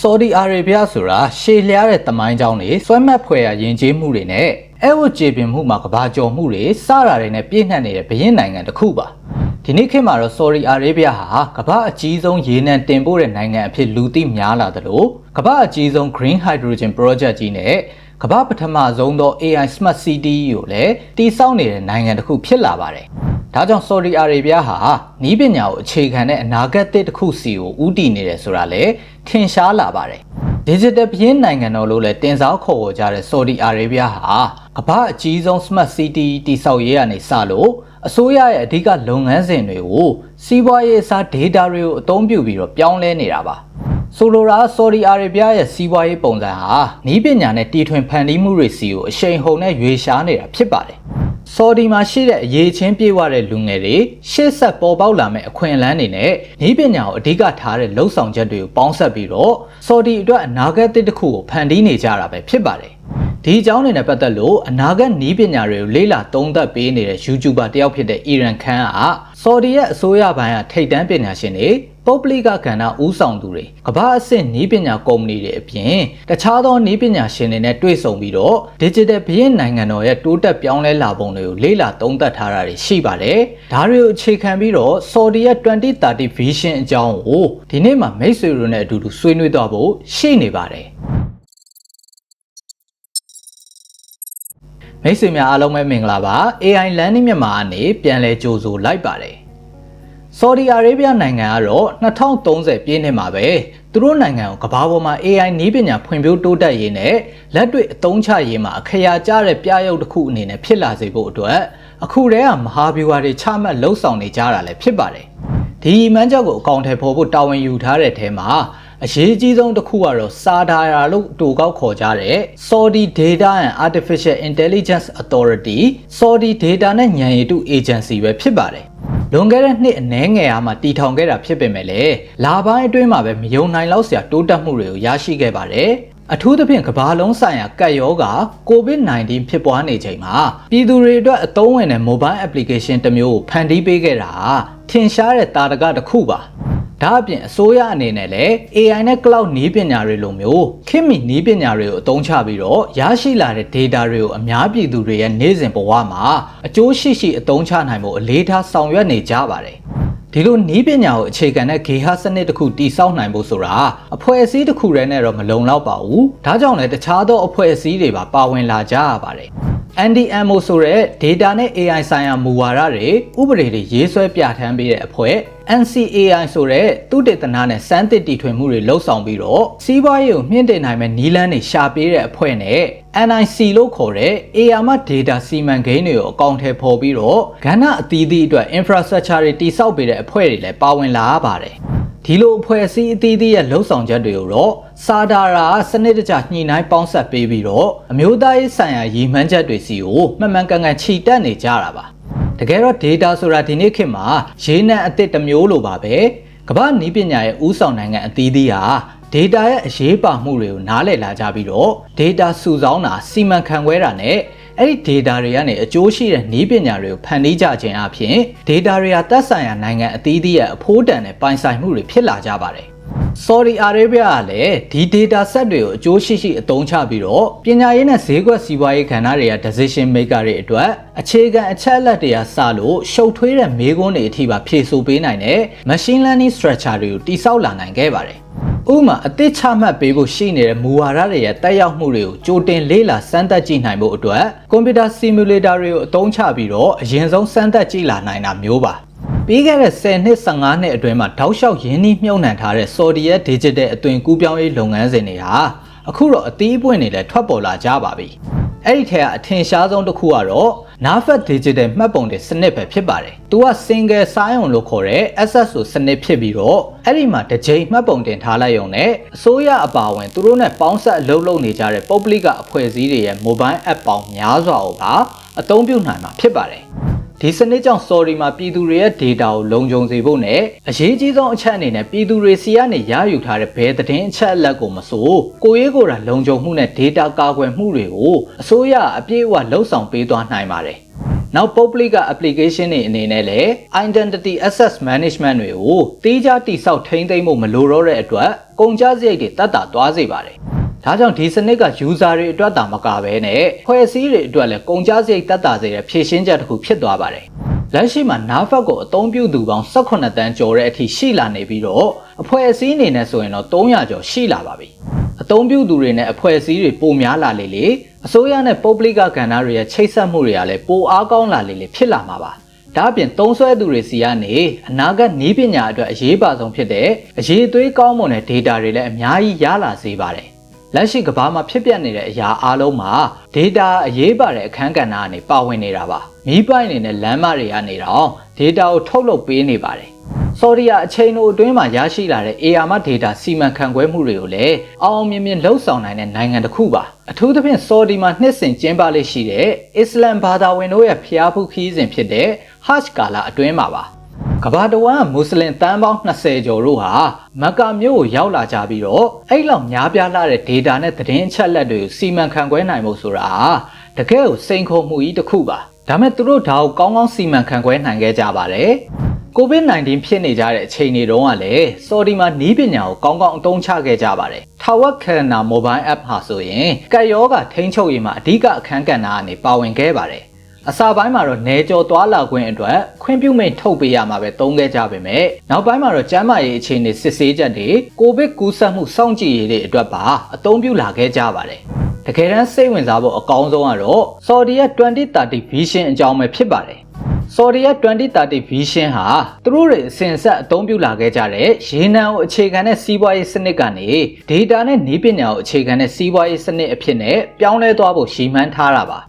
ဆော်ဒီအာရေဗျဆိုတာရှေးလျားတဲ့တမိုင်းကြောင်းတွေဆွဲမှတ်ဖွယ်ရာယဉ်ကျေးမှုတွေနဲ့အဲဝတ်ကျေပင်မှုမှာကဘာကျော်မှုတွေစတာတွေနဲ့ပြည့်နှက်နေတဲ့ဘရင်နိုင်ငံတစ်ခုပါဒီနေ့ခေတ်မှာတော့ဆော်ဒီအာရေဗျဟာကမ္ဘာအကြီးဆုံးရေနံတင်ပို့တဲ့နိုင်ငံအဖြစ်လူသိများလာသလိုကမ္ဘာအကြီးဆုံး Green Hydrogen Project ကြီးနဲ့ကမ္ဘာပထမဆုံးသော AI Smart City ကိုလည်းတည်ဆောက်နေတဲ့နိုင်ငံတစ်ခုဖြစ်လာပါတယ်။ ဒါကြောင့်ဆော်ဒီအာရေဗျဟာနီးပညာကိုအခြေခံတဲ့အနာဂတ်တစ်ခုစီကိုဦးတည်နေတယ်ဆိုတာလည်းထင်ရှားလာပါတယ်။ Digital ပြင်းနိုင်ငံတော်လို့လည်းတင်စားခေါ်ဝေါ်ကြတဲ့ဆော်ဒီအာရေဗျဟာကမ္ဘာအကြီးဆုံး Smart City တည်ဆောက်ရေးကနေစလို့အစိုးရရဲ့အဓိကလုပ်ငန်းစဉ်တွေကိုစီးပွားရေးအစား data တွေကိုအသုံးပြုပြီးတော့ပြောင်းလဲနေတာပါ။ဆိုလိုတာဆော်ဒီအာရေဗျရဲ့စီးပွားရေးပုံစံဟာနီးပညာနဲ့တီထွင်ဖန်တီးမှုတွေစီကိုအရှိန်ဟုန်နဲ့ရွေရှားနေတာဖြစ်ပါတယ်။ ဆော်ဒီမှာရှိတဲ့အရေးချင်းပြေဝတဲ့လူငယ်တွေရှေ့ဆက်ပေါ်ပေါက်လာမဲ့အခွင့်အလမ်းတွေနဲ့နီးပညာကိုအဓိကထားတဲ့လှုပ်ဆောင်ချက်တွေကိုပေါင်းစပ်ပြီးတော့ဆော်ဒီအတွက်အနာဂတ်တစ်ခုကိုဖန်တီးနေကြတာပဲဖြစ်ပါတယ်။ဒီအကြောင်းတွေနဲ့ပတ်သက်လို့အနာဂတ်နီးပညာတွေကိုလေ့လာသုံးသပ်ပေးနေတဲ့ YouTuber တယောက်ဖြစ်တဲ့အီရန်ခန်းကဆော်ဒီရဲ့အစိုးရဘဏ်ကထိပ်တန်းပညာရှင်တွေ ပုပ်ပလိကကဏ္ဍဦးဆောင်သူတွေကမ္ဘာအဆင့်နီးပညာကုမ္ပဏီတွေအပြင်တခြားသောနီးပညာရှင်တွေနဲ့တွေ့ဆုံပြီးတော့ digital ဘရင်းနိုင်ငံတော်ရဲ့တိုးတက်ပြောင်းလဲလာပုံတွေကိုလေ့လာသုံးသပ်ထားတာတွေရှိပါတယ်။ဒါတွေကိုအခြေခံပြီးတော့ Saudi ရဲ့2030 vision အကြောင်းကိုဒီနေ့မှာမိတ်ဆွေတို့နဲ့အတူတူဆွေးနွေးသွားဖို့ရှိနေပါတယ်။မိတ်ဆွေများအားလုံးပဲမင်္ဂလာပါ AI Learning မြန်မာအနေပြန်လဲကြိုဆိုလိုက်ပါတယ် ဆော်ဒီအာရေဗျနိုင်ငံကတော့2030ပြည့်နှစ်မှာပဲသူတို့နိုင်ငံကိုကမ္ဘာပေါ်မှာ AI နည်းပညာဖွံ့ဖြိုးတိုးတက်ရေးနဲ့လက်တွေ့အသုံးချရေးမှာအခရာကျတဲ့ပြရုပ်တစ်ခုအနေနဲ့ဖြစ်လာစေဖို့အတွက်အခုတည်းကမဟာဗျူဟာတွေချမှတ်လှုပ်ဆောင်နေကြတာလည်းဖြစ်ပါတယ်ဒီမှန်းချက်ကိုအကောင့်ထဲပေါ်ဖို့တာဝန်ယူထားတဲ့ထဲမှာအရေးကြီးဆုံးတစ်ခုကတော့စာဒါယာလို့တူကောက်ခေါ်ကြတဲ့ Saudi Data and Artificial Intelligence Authority Saudi Data နဲ့ဉာဏ်ရည်တု Agency ပဲဖြစ်ပါတယ် လွန်ခဲ့တဲ့နှစ်အနည်းငယ်အားမှာတည်ထောင်ခဲ့တာဖြစ်ပေမဲ့လည်းလာပိုင်းအတွင်းမှာပဲမယုံနိုင်လောက်စရာတိုးတက်မှုတွေကိုရရှိခဲ့ပါတယ်အထူးသဖြင့်ကမ္ဘာလုံးဆိုင်ရာကပ်ရောဂါ COVID-19 ဖြစ်ပွားနေချိန်မှာပြည်သူတွေအတွက်အသုံးဝင်တဲ့ mobile application တစ်မျိုးကိုဖန်တီးပေးခဲ့တာထင်ရှားတဲ့တာတကတစ်ခုပါ ဒါအပြင်အစိုးရအနေနဲ့လည်း AI နဲ့ cloud နည်းပညာတွေလိုမျိုးခင်မီနည်းပညာတွေကိုအသုံးချပြီးတော့ရရှိလာတဲ့ data တွေကိုအများပြည်သူတွေရဲ့နေ့စဉ်ဘဝမှာအကျိုးရှိရှိအသုံးချနိုင်ဖို့အလေးထားဆောင်ရွက်နေကြပါတယ်ဒီလိုနီးပညာကိုအခြေခံတဲ့ဂေဟစနစ်တစ်ခုတည်ဆောက်နိုင်ဖို့ဆိုတာအဖွဲ့အစည်းတစ်ခုတည်းနဲ့တော့မလုံလောက်ပါဘူး။ဒါကြောင့်လည်းတခြားသောအဖွဲ့အစည်းတွေပါပါဝင်လာကြရပါတယ်။ NDMO ဆိုတဲ့ data နဲ့ AI ဆိုင်ရာမူဝါဒတွေဥပဒေတွေရေးဆွဲပြဋ္ဌာန်းပေးတဲ့အဖွဲ့ NCAI ဆိုတဲ့သူတေသနာနဲ့စမ်းသစ်တီထွင်မှုတွေလှုပ်ဆောင်ပြီးတော့စီးပွားရေးကိုမြင့်တင်နိုင်မဲ့နီးလန်းတွေရှာပေးတဲ့အဖွဲ့နဲ့ NIC လို့ခေါ်တဲ့ AR မှာ data စီမံကိန်းတွေကိုအကောင့်ထဲပေါ်ပြီးတော့ကဏ္ဍအသီးသီးအတွက် infrastructure တွေတိစောက်ပေးတဲ့အဖွဲ့တွေလည်းပါဝင်လာရပါတယ် ဒီလိုအဖွဲ့အစည်းအသီးသီးရဲ့လှုပ်ဆောင်ချက်တွေကိုတော့စာဒါရာစနစ်တကျညှိနှိုင်းပေါင်းစပ်ပေးပြီးတော့အမျိုးသားရေးဆိုင်ရာရည်မှန်းချက်တွေစီကိုမှန်မှန်ကန်ကန်ခြိတက်နေကြတာပါတကယ်တော့ data ဆိုတာဒီနေ့ခေတ်မှာရေးနှံအသစ်တစ်မျိုးလိုပါပဲကမ္ဘာနည်းပညာရဲ့ဥဆောင်နိုင်ငံအသီးသီးဟာ data ရဲ့အရေးပါမှုတွေကိုနားလည်လာကြပြီးတော့ data စုဆောင်းတာစီမံခန့်ခွဲတာနဲ့ အဲ့ဒီ data တွေကနေအကျိုးရှိတဲ့နည်းပညာတွေကိုဖန်တီးကြခြင်းအပြင် data တွေကသက်ဆိုင်ရာနိုင်ငံအသီးသီးရဲ့အဖိုးတန်တဲ့ပိုင်ဆိုင်မှုတွေဖြစ်လာကြပါတယ်။ Saudi Arabia ကလည်းဒီ data set တွေကိုအကျိုးရှိရှိအသုံးချပြီးတော့ပညာရေးနဲ့ဈေးကွက်စီးပွားရေးကဏ္ဍတွေက decision maker တွေအတွက်အခြေခံအချက်အလက်တွေကစလို့ရှုပ်ထွေးတဲ့မေးခွန်းတွေအထိပါဖြေဆိုပေးနိုင်တဲ့ machine learning structure တွေကိုတိစောက်လာနိုင်ခဲ့ပါတယ်။ ဥမာအသစ်ချမှတ်ပေးဖို့ရှိနေတဲ့မူဝါဒတွေရဲ့တက်ရောက်မှုတွေကိုကြိုတင်လေးလာစမ်းသပ်ကြည့်နိုင်ဖို့အတွက်ကွန်ပျူတာစီမူလေတာတွေကိုအသုံးချပြီးတော့အရင်ဆုံးစမ်းသပ်ကြည့်လာနိုင်တာမျိုးပါပြီးခဲ့တဲ့10နှစ်15နှစ်အတွင်းမှာတောက်လျှောက်ရင်းနှီးမြှုပ်နှံထားတဲ့ Saudi Digital အသွင်ကူးပြောင်းရေးလုပ်ငန်းစဉ်တွေဟာအခုတော့အသီးအပွင့်တွေလည်းထွက်ပေါ်လာကြပါပြီ အဲ့ဒီထဲကအထင်ရှားဆုံးတစ်ခုကတော့ Nafat Digital မှတ်ပုံတင်စနစ်ပဲဖြစ်ပါတယ်။သူက single sign-on လို့ခေါ်တဲ့ SSO စနစ်ဖြစ်ပြီးတော့အဲ့ဒီမှာတစ်ချိန်မှတ်ပုံတင်ထားလိုက်ရုံနဲ့အစိုးရအပါအဝင်သူတို့နဲ့ပေါင်းဆက်အလုပ်လုပ်နေကြတဲ့ပုဂ္ဂလိကအဖွဲ့အစည်းတွေရဲ့ mobile app ပေါင်းများစွာကိုပါအသုံးပြုနိုင်မှာဖြစ်ပါတယ်။ ဒီစနစ်ကြောင့် sorry မှာပြည်သူတွေရဲ့ data ကိုလုံခြုံစေဖို့နဲ့အရေးကြီးဆုံးအချက်အနေနဲ့ပြည်သူတွေစီကနေရယူထားတဲ့ဘယ်သတင်းအချက်အလက်ကိုမဆိုကိုရေးကိုယ်တာလုံခြုံမှုနဲ့ data ကာကွယ်မှုတွေကိုအစိုးရအပြည့်အဝလှုပ်ဆောင်ပေးသွားနိုင်ပါတယ်နောက်ပုဂ္ဂလိက application တွေအနေနဲ့လည်း identity access management တွေကိုတေးခြားတိစောက်ထိန်းသိမ်းဖို့မလိုတော့တဲ့အတွက်ကုန်ကျစရိတ်တွေတက်တာသွားစေပါတယ်။ ဒါကြောင့်ဒီစနစ်က user တွေအတွက်တာမကဘဲနဲ့ဖွဲ့စည်းတွေအတွက်လည်းကုန်ကျစရိတ်တက်တာစေတဲ့ဖြည့်ရှင်းချက်တစ်ခုဖြစ်သွားပါတယ်။လက်ရှိမှာနားဖက်ကိုအသုံးပြုသူပေါင်း18တန်းကျော်တဲ့အထိရှိလာနေပြီးတော့အဖွဲ့အစည်းအနေနဲ့ဆိုရင်တော့300ကျော်ရှိလာပါပြီ။အသုံးပြုသူတွေနဲ့အဖွဲ့အစည်းတွေပိုများလာလေလေအစိုးရနဲ့ပုဂ္ဂလိကကဏ္ဍတွေရဲ့ချိတ်ဆက်မှုတွေကလည်းပိုအားကောင်းလာလေလေဖြစ်လာမှာပါ။ဒါအပြင်သုံးစွဲသူတွေစီကနေအနာဂတ်နည်းပညာအတွက်အရေးပါဆုံးဖြစ်တဲ့အရေးအသွေးကောင်းမွန်တဲ့ data တွေလည်းအများကြီးရလာစေပါတယ်။ လက်ရှိကမ္ဘာမှာဖြစ်ပျက်နေတဲ့အရာအလုံးမှာ data အရေးပါတဲ့အခန်းကဏ္ဍကနေပါဝင်နေတာပါ။မိပိုင်နေတဲ့လမ်းမတွေကနေတော့ data ကိုထုတ်လုပ်ပေးနေပါတယ်။ဆော်ဒီယာအချိန်တို့အတွင်းမှာရရှိလာတဲ့ AR မ data စီမံခန့်ခွဲမှုတွေကိုလည်းအောင်အောင်မြင်မြင်လှုပ်ဆောင်နိုင်တဲ့နိုင်ငံတစ်ခုပါအထူးသဖြင့်ဆော်ဒီမှာနှစ်စဉ်ကျင်းပလေးရှိတဲ့အစ္စလမ်ဘာသာဝင်တို့ရဲ့ဖျားဖူးခီးစဉ်ဖြစ်တဲ့ Hajj ကာလအတွင်းမှာပါ ကမ္ဘာတဝန်းမွတ်စလင်တန်းပေါင်း20ကျော်တို့ဟာမက္ကာမြို့ကိုရောက်လာကြပြီးတော့အဲ့လောက်များပြားလာတဲ့ data နဲ့သတင်းအချက်အလက်တွေကိုစီမံခန့်ခွဲနိုင်ဖို့ဆိုတာတကယ်ကိုစိန်ခေါ်မှုကြီးတစ်ခုပါဒါမဲ့သူတို့ဒါကိုကောင်းကောင်းစီမံခန့်ခွဲနိုင်ခဲ့ကြပါတယ် COVID-19 ဖြစ်နေကြတဲ့အချိန်တွေတုန်းကလည်းဆော်ဒီမှာနီးပညာကိုကောင်းကောင်းအသုံးချခဲ့ကြပါတယ်။ Tawak Calendar Mobile App ဟာဆိုရင်ကက်ရောဂါထိန်းချုပ်ရေးမှာအဓိကအခန်းကဏ္ဍကနေပါဝင်ခဲ့ပါတယ်။ အစပိုင်းမှာတော့နေကြော်သွားလာခွင့်အတွက်ခွင့်ပြုမိန့်ထုတ်ပေးရမှာပဲသုံးခဲ့ကြပါမယ်။နောက်ပိုင်းမှာတော့ကျန်းမာရေးအခြေအနေစစ်ဆေးချက်တွေကိုဗစ်ကူးစက်မှုစောင့်ကြည့်ရေးတွေအတွက်ပါအသုံးပြုလာခဲ့ကြပါတယ်။တကယ်တမ်းစိတ်ဝင်စားဖို့အကောင်းဆုံးကတော့ Saudi ရဲ့2030 Vision အကြောင်းပဲဖြစ်ပါတယ်။ Saudi ရဲ့2030 Vision ဟာသူတို့တွေအစဉ်အဆက်အသုံးပြုလာခဲ့ကြတဲ့ရေနံကိုအခြေခံတဲ့စီးပွားရေးစနစ်ကနေ data နဲ့နည်းပညာကိုအခြေခံတဲ့စီးပွားရေးစနစ်အဖြစ်နဲ့ပြောင်းလဲသွားဖို့ရည်မှန်းထားတာပါ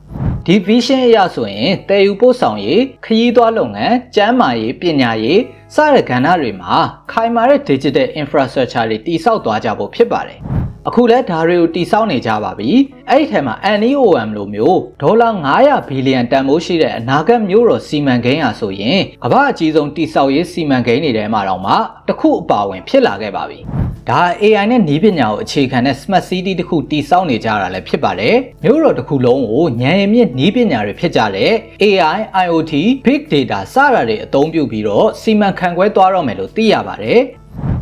ဒီ vision အရဆိုရင်တည်ယူပို့ဆောင်ရေးခရီးသွားလုပ်ငန်းကျန်းမာရေးပညာရေးစတဲ့ကဏ္ဍတွေမှာခိုင်မာတဲ့ digital infrastructure တွေတည်ဆောက်သွားကြဖို့ဖြစ်ပါတယ်အခုလဲဒါတွေကိုတိစောက်နေကြပါပြီအဲ့ဒီထဲမှာ NEOM လိုမျိုးဒေါ်လာ900ဘီလီယံတန်ဖိုးရှိတဲ့အနာဂတ်မျိုးတော်စီမံကိန်းဟာဆိုရင်ကမ္ဘာအကြီးဆုံးတိစောက်ရေးစီမံကိန်းတွေထဲမှာတော့မှတစ်ခုအပါဝင်ဖြစ်လာခဲ့ပါပြီ ဒါ AI နဲ့နည်းပညာကိုအခြေခံတဲ့ Smart City တစ်ခုတည်ဆောက်နေကြတာလည်းဖြစ်ပါတယ်မျိုးတော်တစ်ခုလုံးကိုဉာဏ်ရည်မြင့်နည်းပညာတွေဖြစ်ကြတဲ့ AI IoT Big Data စတာတွေအသုံးပြုပြီးတော့စီမံခန့်ခွဲသွားတော့မယ်လို့သိရပါတယ်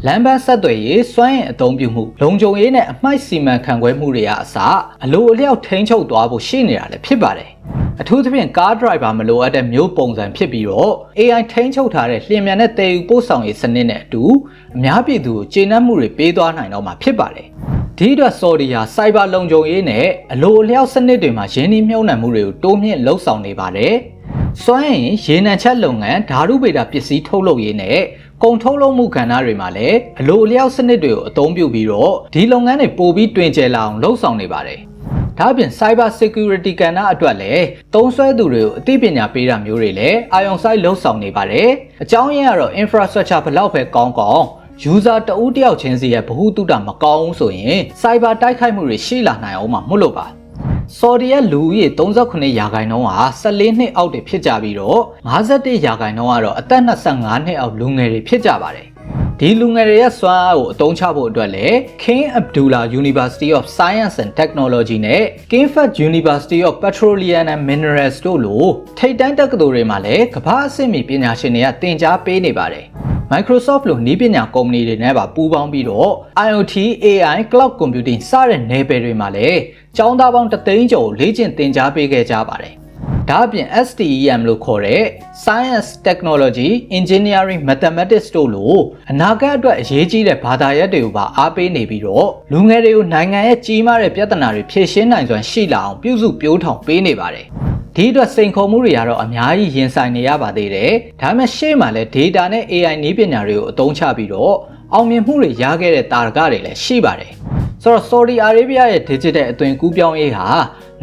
လမ်းပန်းဆက်သွယ်ရေးစွမ်းအင်အသုံးပြုမှုလုံခြုံရေးနဲ့အမှိုက်စီမံခန့်ခွဲမှုတွေကအစအလိုအလျောက်ထိန်းချုပ်သွားဖို့ရှိနေတာလည်းဖြစ်ပါတယ်အထူးသဖြင့်ကားဒရိုက်ဘာမလိုအပ်တဲ့မျိုးပုံစံဖြစ်ပြီးတော့ AI ထိန်းချုပ်ထားတဲ့လျင်မြန်တဲ့တည်ယူပို့ဆောင်ရေးစနစ်နဲ့အတူအများပြည်သူကိုကျေနပ်မှုတွေပေးသွားနိုင်တော့မှာဖြစ်ပါတယ်ဒီအတွက်ဆော်ဒီဟာစိုက်ဘာလုံခြုံရေးနဲ့အလိုအလျောက်စနစ်တွေမှာရင်းနှီးမြှုပ်နှံမှုတွေကိုတိုးမြင့်လှုပ်ဆောင်နေပါတယ်။ စွမ်းအင်ရေနံချက်လုပ်ငန်းဓာတုဗေဒပစ္စည်းထုတ်လုပ်ရေးနဲ့ကုန်ထုတ်လုပ်မှုကဏ္ဍတွေမှာလည်းအလိုအလျောက်စနစ်တွေကိုအသုံးပြုပြီးတော့ဒီလုပ်ငန်းတွေပိုပြီးတွင်ကျယ်လာအောင်လှုပ်ဆောင်နေပါတယ်။ဒါ့အပြင် Cyber Security ကဏ္ဍအတွက်လည်းသုံးစွဲသူတွေကိုအသိပညာပေးတာမျိုးတွေလည်းအာရုံစိုက်လှုပ်ဆောင်နေပါတယ်။အကြောင်းရင်းကတော့ infrastructure ဘလောက်ပဲကောင်းကောင်း user တဦးတယောက်ချင်းစီရဲ့ဗဟုသုတမကောင်းဘူးဆိုရင် cyber တိုက်ခိုက်မှုတွေရှိလာနိုင်အောင်မှာမဟုတ်လို့ပါ ဆော်ဒီရဲ့လူဦးရေ38ရာခိုင်နှုန်းဟာ14နှစ်အောက်တွေဖြစ်ကြပြီးတော့51ရာခိုင်နှုန်းကတော့အသက်25နှစ်အောက်လူငယ်တွေဖြစ်ကြပါတယ်ဒီလူငယ်တွေရဲ့စွမ်းအားကိုအသုံးချဖို့အတွက်လည်း King Abdullah University of Science and Technology နဲ့ King Fahd University of Petroleum and Minerals တို့လိုထိပ်တန်းတက္ကသိုလ်တွေမှာလည်းကမ္ဘာအဆင့်မီပညာရှင်တွေကသင်ကြားပေးနေပါတယ် Microsoft လိုနည်းပညာကုမ္ပဏီတွေနဲ့ပါပူးပေါင်းပြီးတော့ IoT, AI, Cloud Computing စတဲ့နယ်ပယ်တွေမှာလည်းကျောင်းသားပေါင်းတသိန်းကျော်လေ့ကျင့်သင်ကြားပေးခဲ့ကြပါတယ်။ဒါအပြင် STEM လို့ခေါ်တဲ့ Science, Technology, Engineering, Mathematics တို့လိုအနာဂတ်အတွက်အရေးကြီးတဲ့ဘာသာရပ်တွေကိုပါအားပေးနေပြီးတော့လူငယ်တွေကိုနိုင်ငံရဲ့ကြီးမားတဲ့ပြဿနာတွေဖြေရှင်းနိုင်စွမ်းရှိလာအောင်ပြုစုပြောင်းထောင်ပေးနေပါတယ်။ ဒီအတွက်စိန်ခေါ်မှုတွေကတော့အများကြီးရင်ဆိုင်နေရပါသေးတယ်။ဒါပေမဲ့ရှေ့မှာလည်း data နဲ့ AI နည်းပညာတွေကိုအသုံးချပြီးတော့အောင်မြင်မှုတွေရခဲ့တဲ့တာရကတွေလည်းရှိပါတယ်။ဆိုတော့ Saudi Arabia ရဲ့ digital အသွင်ကူးပြောင်းရေးဟာ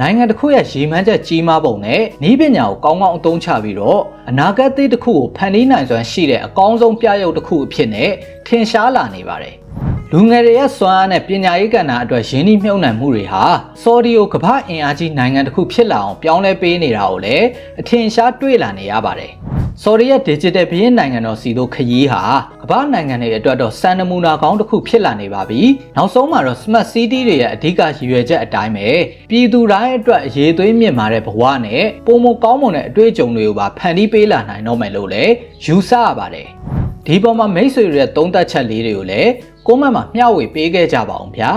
နိုင်ငံတစ်ခုရဲ့ရည်မှန်းချက်ကြီးမားပုံနဲ့နည်းပညာကိုကောင်းကောင်းအသုံးချပြီးတော့အနာဂတ်သစ်တစ်ခုကိုဖန်တီးနိုင်စွမ်းရှိတဲ့အကောင်းဆုံးပြရုပ်တစ်ခုအဖြစ်နဲ့ထင်ရှားလာနေပါတယ်။ လူငယ်တွေရဲ့စွမ်းအားနဲ့ပညာရေးကဏ္ဍအတွက်ရင်းနှီးမြှုပ်နှံမှုတွေဟာဆော်ဒီကိုကမ္ဘာအင်အားကြီးနိုင်ငံတစ်ခုဖြစ်လာအောင်ပြောင်းလဲပေးနေတာကိုလည်းအထင်ရှားတွေ့လာနေရပါတယ်။ဆော်ဒီရဲ့ digital ဘီးနိုင်ငံတော်စီတို့ခရီးဟာကမ္ဘာနိုင်ငံတွေအတွက်တော့စံနမူနာကောင်းတစ်ခုဖြစ်လာနေပါပြီ။နောက်ဆုံးမှာတော့ smart city တွေရဲ့အဓိကရည်ရွယ်ချက်အတိုင်းပဲပြည်သူတိုင်းအတွက်အရေးသွေးမြင့်မာတဲ့ဘဝနဲ့ပုံမကောင်းမွန်တဲ့အတွေ့အကြုံတွေကိုပါဖန်တီးပေးလာနိုင်တော့မယ်လို့လည်းယူဆရပါတယ်။ဒီပေါ်မှာမိတ်ဆွေတွေရဲ့သုံးသပ်ချက်လေးတွေကိုလည်း ကိုမန့်မှာမျှဝေပေးခဲ့ကြပါအောင်ဗျာ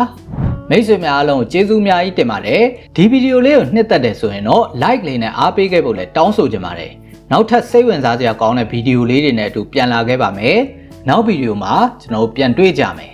မိတ်ဆွေများအားလုံးကိုကျေးဇူးအများကြီးတင်ပါတယ်ဒီဗီဒီယိုလေးကိုနှစ်သက်တယ်ဆိုရင်တော့ like လေးနဲ့အားပေးခဲ့ဖို့လည်းတောင်းဆိုချင်ပါတယ်နောက်ထပ်စိတ်ဝင်စားစရာကောင်းတဲ့ဗီဒီယိုလေးတွေနဲ့အတူပြန်လာခဲ့ပါမယ်နောက်ဗီဒီယိုမှာကျွန်တော်တို့ပြန်တွေ့ကြမယ်